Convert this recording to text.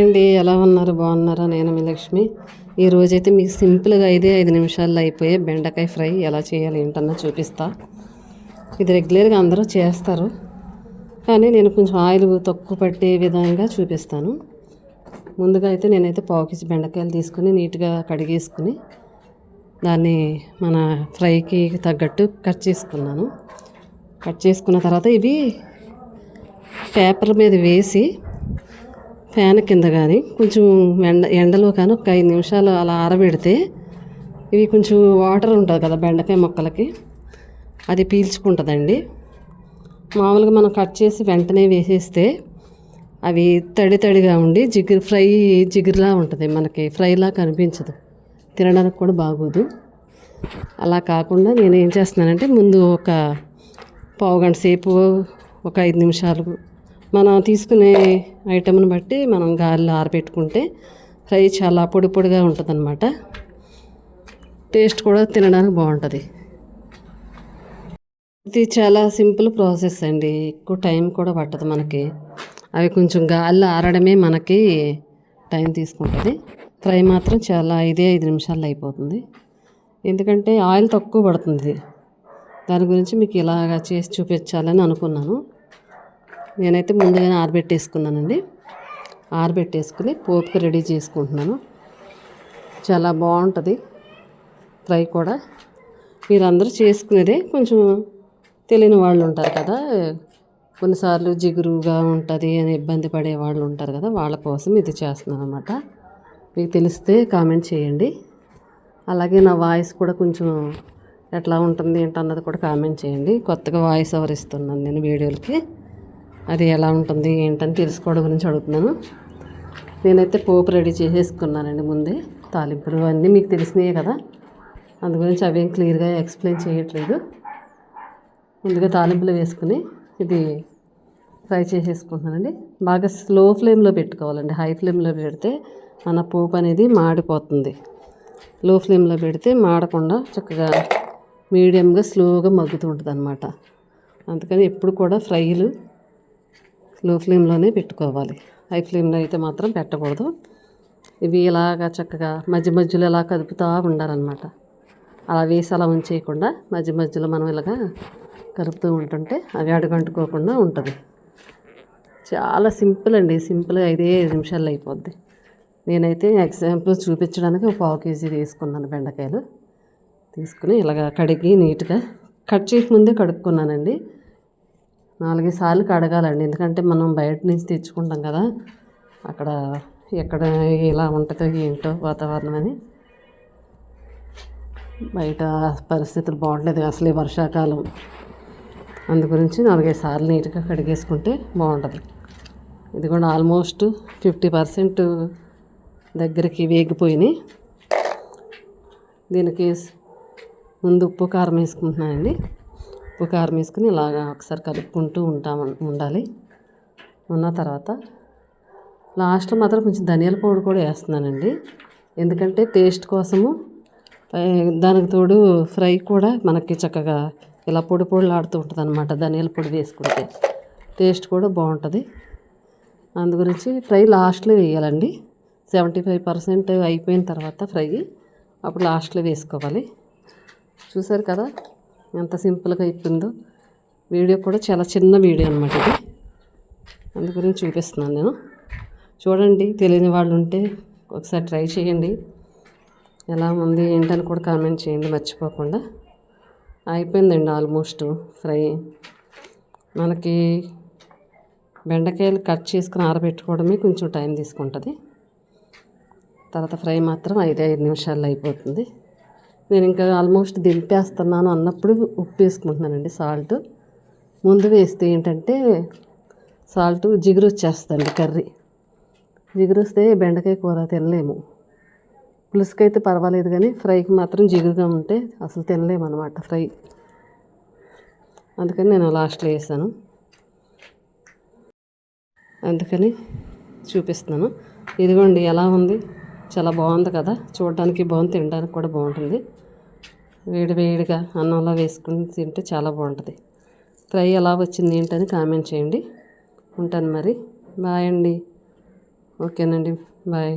అండి ఎలా ఉన్నారు? బాగున్నారా? నేను మీ లక్ష్మి. ఈ రోజైతే మీకు సింపుల్గా ఐదే ఐదు నిమిషాల్లో అయిపోయే బెండకాయ ఫ్రై ఎలా చేయాలి ఏంటన్నా చూపిస్తా. ఇది రెగ్యులర్గా అందరూ చేస్తారు. కానీ నేను కొంచెం ఆయిల్ తక్కువ పట్టే విధంగా చూపిస్తాను. ముందుగా అయితే నేనైతే పావు కేజీ బెండకాయలు తీసుకుని నీట్గా కడిగేసుకుని దాన్ని మన ఫ్రైకి తగ్గట్టు కట్ చేసుకున్నాను. కట్ చేసుకున్న తర్వాత ఇవి పేపర్ మీద వేసి ఫ్యాన్ కింద కానీ కొంచెం ఎండ ఎండలో కానీ ఒక ఐదు నిమిషాలు అలా ఆరబెడితే ఇవి కొంచెం వాటర్ ఉంటుంది కదా బెండకాయ మొక్కలకి అది పీల్చుకుంటుందండి. మామూలుగా మనం కట్ చేసి వెంటనే వేసేస్తే అవి తడి తడిగా ఉండి జిగురు ఫ్రై జిగురులా ఉంటుంది మనకి ఫ్రైలా కనిపించదు తినడానికి కూడా బాగోదు. అలా కాకుండా నేను ఏం చేస్తున్నానంటే ముందు ఒక పావు గంట సేపు ఒక ఐదు నిమిషాలు మనం తీసుకునే ఐటమ్ని బట్టి మనం గాలిలో ఆరబెట్టుకుంటే ఫ్రై చాలా పొడి పొడిగా ఉంటుంది టేస్ట్ కూడా తినడానికి బాగుంటుంది. ఇది చాలా సింపుల్ ప్రాసెస్ అండి. ఎక్కువ టైం కూడా పట్టదు మనకి. అవి కొంచెం గాలిలో ఆరడమే మనకి టైం తీసుకుంటుంది. ఫ్రై మాత్రం చాలా ఐదే ఐదు నిమిషాల్లో అయిపోతుంది. ఎందుకంటే ఆయిల్ తక్కువ పడుతుంది. దాని గురించి మీకు ఇలాగా చేసి చూపించాలని అనుకున్నాను. నేనైతే ముందుగానే ఆరబెట్టేసుకున్నానండి. ఆరబెట్టేసుకుని పోపుకి రెడీ చేసుకుంటున్నాను. చాలా బాగుంటుంది. ఫ్రై కూడా. మీరందరూ చేసుకునేదే కొంచెం తెలియని వాళ్ళు ఉంటారు కదా. కొన్నిసార్లు జిగురుగా ఉంటుంది అని ఇబ్బంది పడే వాళ్ళు ఉంటారు కదా. వాళ్ళ కోసం ఇది చేస్తున్నాను అనమాట మీకు తెలిస్తే కామెంట్ చేయండి. అలాగే నా వాయిస్ కూడా కొంచెం ఎట్లా ఉంటుంది ఏంటన్నది కూడా కామెంట్ చేయండి. కొత్తగా వాయిస్ ఎవరు ఇస్తున్నాను నేను వీడియోలకి. అది ఎలా ఉంటుంది ఏంటని తెలుసుకోవడం గురించి అడుగుతున్నాను. నేనైతే పోపు రెడీ చేసేసుకున్నానండి ముందే. తాలింపులు అన్నీ మీకు తెలిసినాయే కదా. అందు గురించి అవేం క్లియర్గా ఎక్స్ప్లెయిన్ చేయట్లేదు. ముందుగా తాలింపులు వేసుకుని ఇది ఫ్రై చేసేసుకుంటున్నానండి. బాగా స్లో ఫ్లేమ్లో పెట్టుకోవాలండి. హై ఫ్లేమ్లో పెడితే మన పోపు అనేది మాడిపోతుంది. లో ఫ్లేమ్లో పెడితే మాడకుండా చక్కగా మీడియంగా స్లోగా మగ్గుతూ ఉంటుంది అనమాట అందుకని ఎప్పుడు కూడా ఫ్రైలు లో ఫ్లేమ్లోనే పెట్టుకోవాలి. హై ఫ్లేమ్లో అయితే మాత్రం పెట్టకూడదు. ఇవి ఇలాగా చక్కగా మధ్య మధ్యలో ఇలా కదుపుతూ ఉండాలన్నమాట. అలా వేసి అలా ఉంచేయకుండా మధ్య మధ్యలో మనం ఇలాగా కలుపుతూ ఉంటుంటే అవి అడుగంటుకోకుండా ఉంటుంది. చాలా సింపుల్ అండి. సింపుల్ ఐదే ఐదు నిమిషాల్లో అయిపోద్ది. నేనైతే ఎగ్జాంపుల్ చూపించడానికి ఒక పావు కేజీ తీసుకున్నాను బెండకాయలు. తీసుకుని ఇలాగ కడిగి నీట్గా కట్ చేసి ముందే కడుక్కున్నానండి. నాలుగైదు సార్లు కడగాలండి. ఎందుకంటే మనం బయట నుంచి తెచ్చుకుంటాం కదా అక్కడ ఎక్కడ ఎలా ఉంటుందో ఏంటో వాతావరణం అని. బయట పరిస్థితులు బాగుండలేదు అసలే వర్షాకాలం. అందు గురించి నాలుగైదు సార్లు నీట్గా కడిగేసుకుంటే బాగుంటుంది. ఇది కూడా ఆల్మోస్ట్ ఫిఫ్టీ పర్సెంట్ దగ్గరికి వేగిపోయినాయి. దీనికి ముందు ఉప్పు కారం వేసుకుంటున్నానండి. ఉప్పు కారం వేసుకుని ఇలాగా ఒకసారి కలుపుకుంటూ ఉంటాం ఉండాలి. ఉన్న తర్వాత లాస్ట్లో మాత్రం కొంచెం ధనియాల పౌడర్ కూడా వేస్తున్నానండి. ఎందుకంటే టేస్ట్ కోసము దానికి తోడు ఫ్రై కూడా మనకి చక్కగా ఇలా పొడి పొడిలాడుతూ ఉంటుంది అనమాట ధనియాల పొడి వేసుకుంటే. టేస్ట్ కూడా బాగుంటుంది. అందు గురించి ఫ్రై లాస్ట్లో వేయాలండి. సెవెంటీ ఫైవ్ పర్సెంట్ అయిపోయిన తర్వాత ఫ్రై అప్పుడు లాస్ట్లో వేసుకోవాలి. చూసారు కదా? ఎంత సింపుల్గా అయిపోయిందో. వీడియో కూడా చాలా చిన్న వీడియో అనమాట ఇది. అందు గురించి చూపిస్తున్నాను నేను. చూడండి తెలియని వాళ్ళు ఉంటే ఒకసారి ట్రై చేయండి. ఎలా ఉంది ఏంటని కూడా కామెంట్ చేయండి మర్చిపోకుండా. అయిపోయిందండి ఆల్మోస్ట్ ఫ్రై. మనకి బెండకాయలు కట్ చేసుకుని ఆరబెట్టుకోవడమే కొంచెం టైం తీసుకుంటుంది. తర్వాత ఫ్రై మాత్రం ఐదు ఐదు నిమిషాల్లో అయిపోతుంది. నేను ఇంకా ఆల్మోస్ట్ దింపేస్తున్నాను అన్నప్పుడు ఉప్పు వేసుకుంటున్నానండి సాల్ట్. ముందు వేస్తే ఏంటంటే సాల్ట్ జిగురు వచ్చేస్తుంది కర్రీ. జిగురు వస్తే బెండకాయ కూర తినలేము. పులుసుకైతే పర్వాలేదు కానీ ఫ్రైకి మాత్రం జిగురుగా ఉంటే అసలు తినలేము అనమాట ఫ్రై. అందుకని నేను లాస్ట్లో వేసాను. అందుకని చూపిస్తున్నాను. ఇదిగోండి ఎలా ఉంది? చాలా బాగుంది కదా. చూడడానికి బాగుంది తినడానికి కూడా బాగుంటుంది. వేడి వేడిగా అన్నంలో వేసుకుని తింటే చాలా బాగుంటుంది. ఫ్రై ఎలా వచ్చింది ఏంటని కామెంట్ చేయండి. ఉంటాను మరి. బాయ్ అండి. ఓకేనండి. బాయ్.